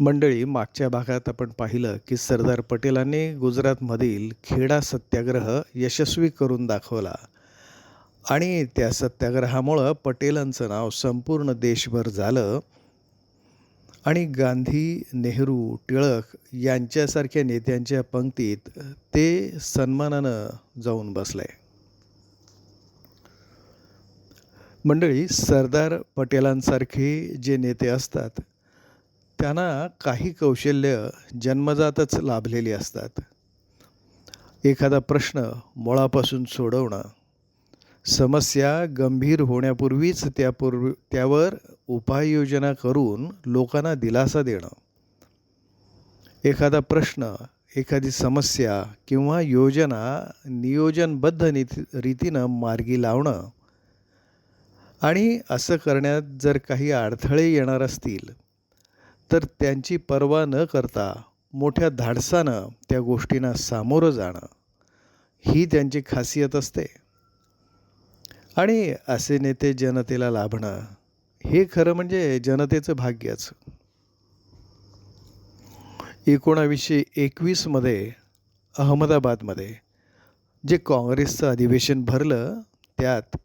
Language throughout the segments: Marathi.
मंडळी मागच्या भागात आपण पाहिलं की सरदार पटेलांनी गुजरातमधील खेडा सत्याग्रह यशस्वी करून दाखवला. आणि त्या सत्याग्रहामुळं पटेलांचं नाव संपूर्ण देशभर झालं. आणि गांधी नेहरू टिळक यांच्यासारख्या नेत्यांच्या पंक्तीत ते सन्मानानं जाऊन बसले मंडळी सरदार पटेलांसारखे जे नेते असतात त्यांना काही कौशल्य जन्मजातच लाभलेली असतात. एखादा प्रश्न मुळापासून सोडवणं समस्या गंभीर होण्यापूर्वीच त्यापूर्वी त्यावर उपाययोजना करून लोकांना दिलासा देणं. एखादा प्रश्न एखादी समस्या किंवा योजना नियोजनबद्ध नीती रीतीनं मार्गी लावणं आणि असं करण्यात जर काही अडथळे येणार असतील तर त्यांची पर्वा न करता मोठ्या धाडसानं त्या गोष्टींना सामोरं जाणं ही त्यांची खासियत असते. आणि असे नेते जनतेला लाभणं हे खरं म्हणजे जनतेचं भाग्यच. एकोणावीसशे एकवीसमध्ये अहमदाबादमध्ये जे काँग्रेसचं अधिवेशन भरलं त्यात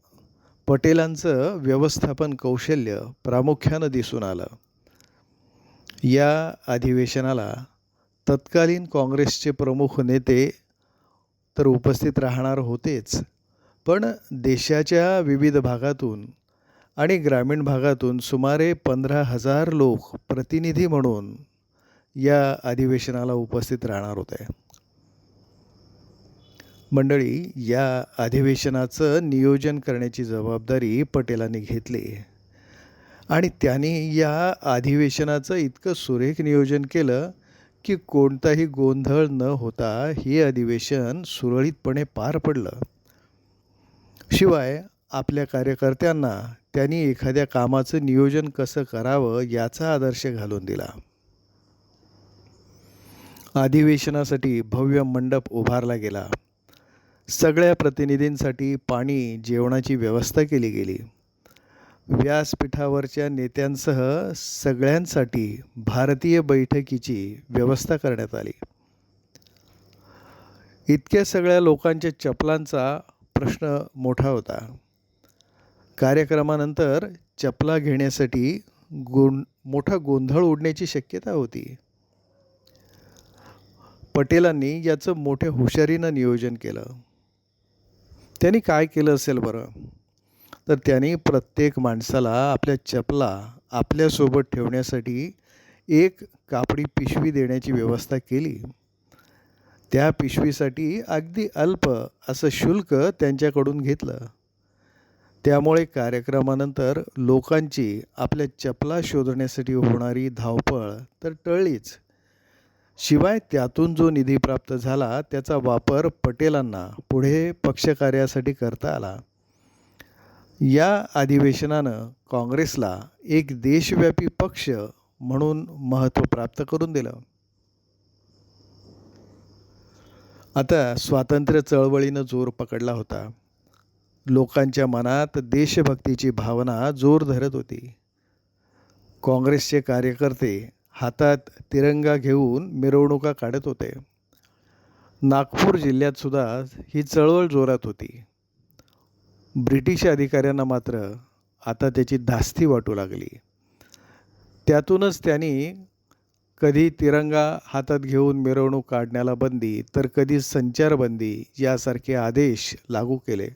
पटेलांचं व्यवस्थापन कौशल्य प्रामुख्यानं दिसून आलं. या अधिवेशनाला तत्कालीन काँग्रेसचे प्रमुख नेते तर उपस्थित राहणार होतेच. पण देशाच्या विविध भागातून आणि ग्रामीण भागातून सुमारे पंधरा हजार लोक प्रतिनिधी म्हणून या अधिवेशनाला उपस्थित राहणार होते. मंडळी या अधिवेशनाचं नियोजन करण्याची जबाबदारी पटेलांनी घेतली. आणि त्याने या अधिवेशनाचं इतकं सुरेख नियोजन केलं की कोणताही गोंधळ न होता हे अधिवेशन सुरळीतपणे पार पडलं. शिवाय आपल्या कार्यकर्त्यांना त्यांनी एखाद्या कामाचं नियोजन कसं करावं याचा आदर्श घालून दिला. अधिवेशनासाठी भव्य मंडप उभारला गेला. सगळ्या प्रतिनिधींसाठी पाणी जेवणाची व्यवस्था केली गेली. व्यासपीठावरच्या नेत्यांसह सगळ्यांसाठी भारतीय बैठकीची व्यवस्था करण्यात आली. इतक्या सगळ्या लोकांच्या चपलांचा प्रश्न मोठा होता. कार्यक्रमानंतर चपला घेण्यासाठी गों मोठा गोंधळ उडण्याची शक्यता होती. पटेलांनी याचं मोठ्या हुशारीनं नियोजन केलं. त्यांनी काय केलं असेल बरं? तर त्याने प्रत्येक माणसाला आपल्या चपला आपल्यासोबत ठेवण्यासाठी एक कापडी पिशवी देण्याची व्यवस्था केली. त्या पिशवीसाठी अगदी अल्प असं शुल्क त्यांच्याकडून घेतलं. त्यामुळे कार्यक्रमानंतर लोकांची आपल्या चपला शोधण्यासाठी होणारी धावपळ तर टळलीच. शिवाय त्यातून जो निधी प्राप्त झाला त्याचा वापर पटेलांना पुढे पक्षकार्यासाठी करता आला. या अधिवेशनानं काँग्रेसला एक देशव्यापी पक्ष म्हणून महत्त्व प्राप्त करून दिलं. आता स्वातंत्र्य चळवळीनं जोर पकडला होता. लोकांच्या मनात देशभक्तीची भावना जोर धरत होती. काँग्रेसचे कार्यकर्ते हातात तिरंगा घेऊन मिरवणुका काढत होते. नागपूर जिल्ह्यात सुद्धा ही चळवळ जोरात होती. ब्रिटिश अधिकाऱ्यांना मात्र आता त्याची धास्ती वाटू लागली. त्यातूनच त्यांनी कधी तिरंगा हातात घेऊन मिरवणूक काढण्याला बंदी तर कधी संचारबंदी यासारखे आदेश लागू केले.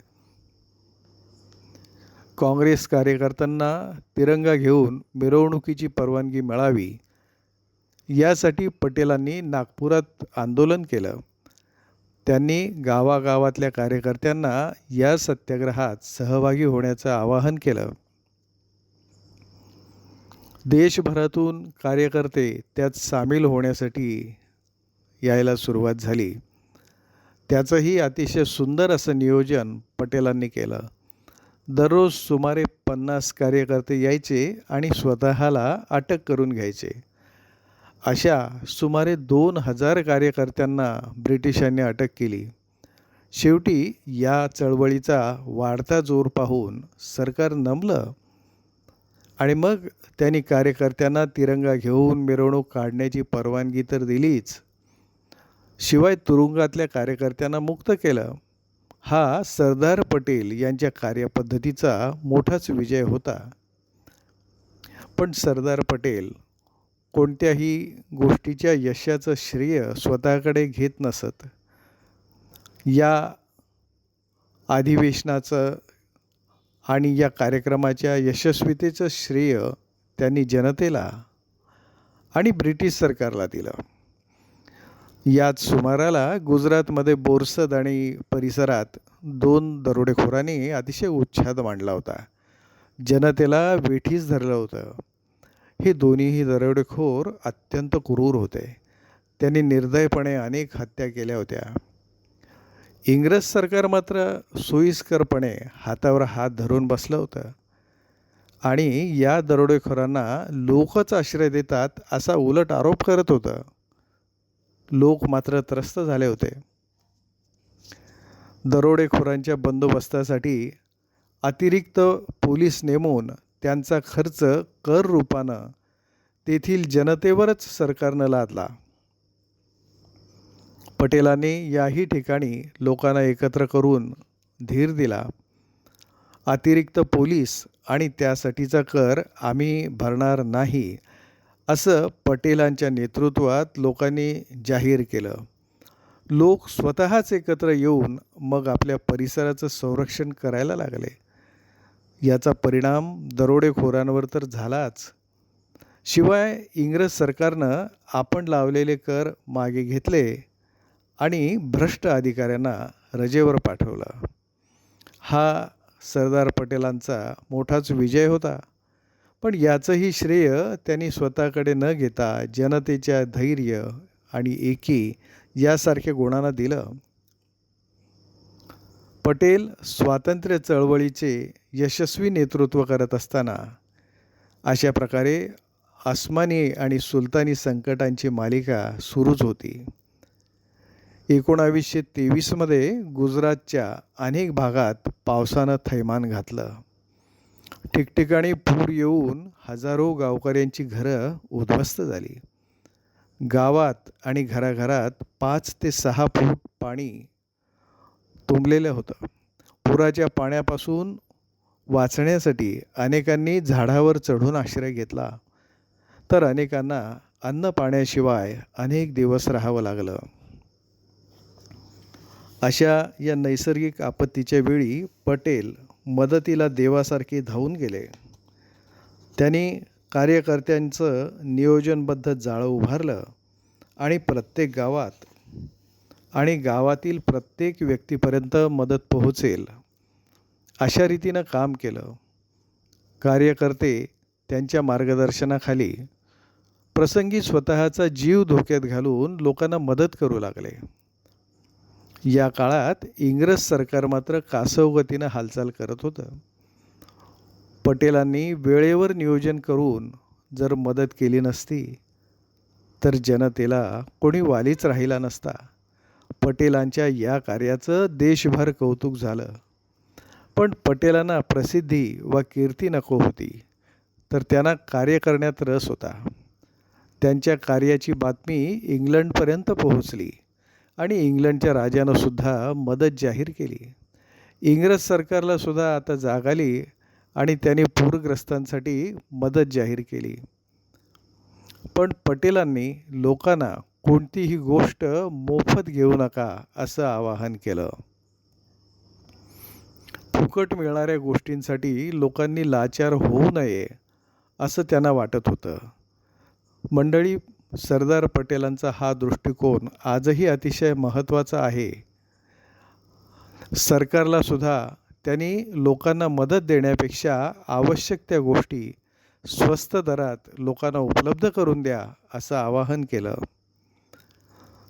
काँग्रेस कार्यकर्त्यांना तिरंगा घेऊन मिरवणुकीची परवानगी मिळावी यासाठी पटेलांनी नागपुरात आंदोलन केलं. त्यांनी गावागावातल्या कार्यकर्त्यांना या सत्याग्रहात सहभागी होण्याचं आवाहन केलं. देशभरातून कार्यकर्ते त्यात सामील होण्यासाठी यायला सुरुवात झाली. त्याचंही अतिशय सुंदर असं नियोजन पटेलांनी केलं. दररोज सुमारे पन्नास कार्यकर्ते यायचे आणि स्वतःला अटक करून घ्यायचे. अशा सुमारे दोन हजार कार्यकर्त्यांना ब्रिटिशांनी अटक केली. शेवटी या चळवळीचा वाढता जोर पाहून सरकार नमलं आणि मग त्यांनी कार्यकर्त्यांना तिरंगा घेऊन मिरवणूक काढण्याची परवानगी तर दिलीच. शिवाय तुरुंगातल्या कार्यकर्त्यांना मुक्त केलं. हा सरदार पटेल यांच्या कार्यपद्धतीचा मोठाच विजय होता. पण सरदार पटेल कोणत्याही गोष्टीच्या यशाचं श्रेय स्वतःकडे घेत नसत. या अधिवेशनाचं आणि या कार्यक्रमाच्या यशस्वीतेचं श्रेय त्यांनी जनतेला आणि ब्रिटिश सरकारला दिलं. याच सुमाराला गुजरातमध्ये बोरसद आणि परिसरात दोन दरोडेखोरांनी अतिशय उच्छाद मांडला होता. जनतेला वेठीस धरलं होतं. हे दोन्हीही दरोडेखोर अत्यंत क्रूर होते. त्यांनी निर्दयपणे अनेक हत्या केल्या होत्या. इंग्रज सरकार मात्र सोयीस्करपणे हातावर हात धरून बसलं होतं. आणि या दरोडेखोरांना लोकच आश्रय देतात असा उलट आरोप करत होतं. लोक मात्र त्रस्त झाले होते. दरोडेखोरांच्या बंदोबस्तासाठी अतिरिक्त पोलीस नेमून त्यांचा खर्च कर रूपानं तेथील जनतेवरच सरकारनं लादला. पटेलांनी याही ठिकाणी लोकांना एकत्र करून धीर दिला. अतिरिक्त पोलीस आणि त्यासाठीचा कर आम्ही भरणार नाही असं पटेलांच्या नेतृत्वात लोकांनी जाहीर केलं. लोक स्वतःच एकत्र येऊन मग आपल्या परिसराचं संरक्षण करायला लागले. याचा परिणाम दरोडेखोरांवर तर झालाच. शिवाय इंग्रज सरकारनं आपण लावलेले कर मागे घेतले आणि भ्रष्ट अधिकाऱ्यांना रजेवर पाठवलं. हा सरदार पटेलांचा मोठाच विजय होता. पण याचंही श्रेय त्यांनी स्वतःकडे न घेता जनतेच्या धैर्य आणि एकी यासारख्या गुणांना दिलं. पटेल स्वातंत्र्य चळवळीचे यशस्वी नेतृत्व करत असताना अशा प्रकारे अस्मानी आणि सुलतानी संकटांची मालिका सुरूच होती. एकोणावीसशे तेवीसमध्ये गुजरातच्या अनेक भागात पावसानं थैमान घातलं. ठिकठिकाणी पूर येऊन हजारो गावकऱ्यांची घरं उद्ध्वस्त झाली. गावात आणि घराघरात पाच ते सहा फूट पाणी तुंबलेलं होतं. पुराच्या पाण्यापासून वाचण्यासाठी अनेकांनी झाडावर चढून आश्रय घेतला. तर अनेकांना अन्न पाण्याशिवाय अनेक दिवस राहावं लागलं. अशा या नैसर्गिक आपत्तीच्या वेळी पटेल मदतीला देवासारखे धावून गेले. त्यांनी कार्यकर्त्यांचं नियोजनबद्ध जाळं उभारलं आणि प्रत्येक गावात आणि गावातील प्रत्येक व्यक्तीपर्यंत मदत पोहोचेल. अशा रीतीनं काम केलं. कार्यकर्ते त्यांच्या मार्गदर्शनाखाली प्रसंगी स्वतःचा जीव धोक्यात घालून लोकांना मदत करू लागले. या काळात इंग्रज सरकार मात्र कासवगतीनं हालचाल करत होतं. पटेलांनी वेळेवर नियोजन करून जर मदत केली नसती तर जनतेला कोणी वालीच राहिला नसता. पटेलांच्या या कार्याचं देशभर कौतुक झालं. पण पटेलांना प्रसिद्धी व कीर्ती नको होती तर त्यांना कार्य करण्यात रस होता. त्यांच्या कार्याची बातमी इंग्लंडपर्यंत पोहोचली आणि इंग्लंडच्या राजानं सुद्धा मदत जाहीर केली. इंग्रज सरकारला सुद्धा आता जाग आली आणि त्याने पूरग्रस्तांसाठी मदत जाहीर केली. पण पटेलांनी लोकांना कोणतीही गोष्ट मोफत घेऊ नका असं आवाहन केलं. फुकट मिळणाऱ्या गोष्टींसाठी लोकांनी लाचार होऊ नये असं त्यांना वाटत होतं. मंडळी सरदार पटेलांचा हा दृष्टिकोन आजही अतिशय महत्त्वाचा आहे. सरकारला सुद्धा त्यांनी लोकांना मदत देण्यापेक्षा आवश्यक त्या गोष्टी स्वस्त दरात लोकांना उपलब्ध करून द्या असं आवाहन केलं.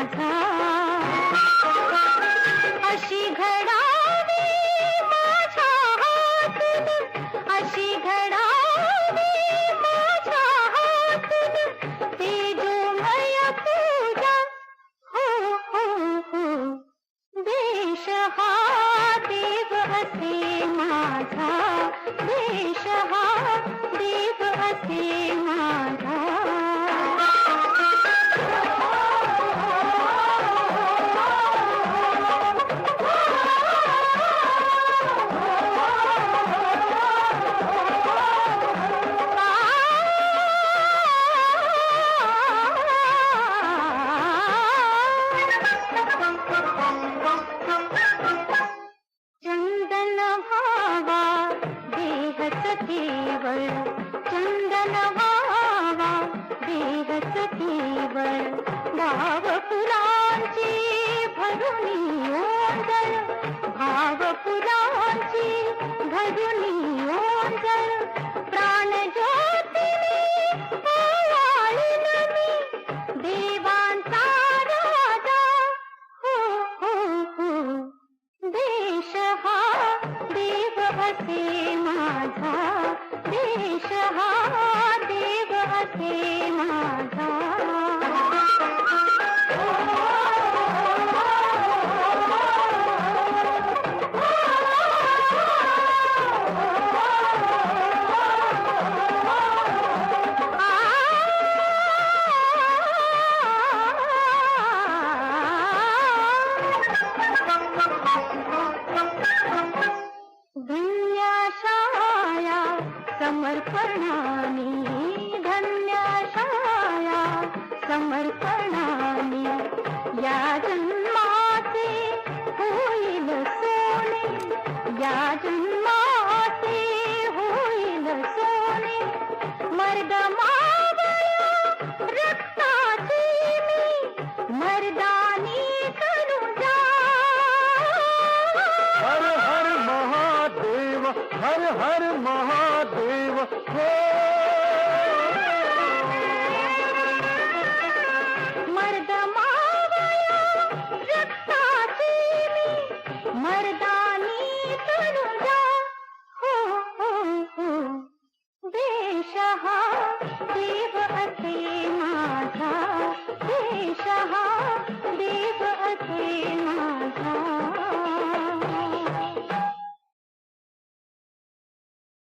माझा. अशी घडावी माझ्या हातून अशी घडावी माझ्या हातून. पूजा हो हो हो. देश हा देव असे माझा. देश हा Thank you.